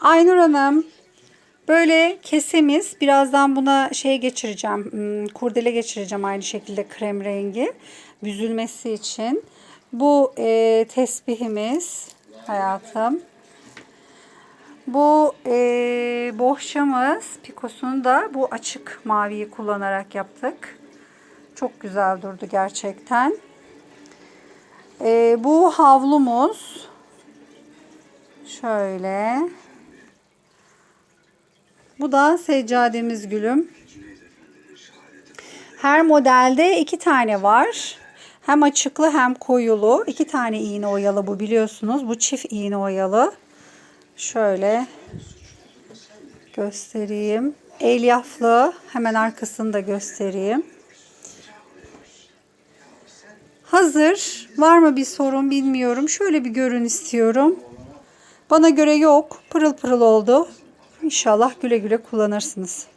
Aynur Hanım böyle kesemiz birazdan buna şey geçireceğim hmm, kurdele geçireceğim aynı şekilde krem rengi büzülmesi için. Bu e, tesbihimiz hayatım. Bu e, bohçamız pikosunu da bu açık maviyi kullanarak yaptık. Çok güzel durdu gerçekten. E, bu havlumuz şöyle. Bu da seccademiz gülüm. Her modelde iki tane var. Hem açıklı hem koyulu. İki tane iğne oyalı bu biliyorsunuz. Bu çift iğne oyalı. Şöyle göstereyim. Elyaflı. Hemen arkasını da göstereyim. Hazır. Var mı bir sorun bilmiyorum. Şöyle bir görün istiyorum. Bana göre yok. Pırıl pırıl oldu. İnşallah güle güle kullanırsınız.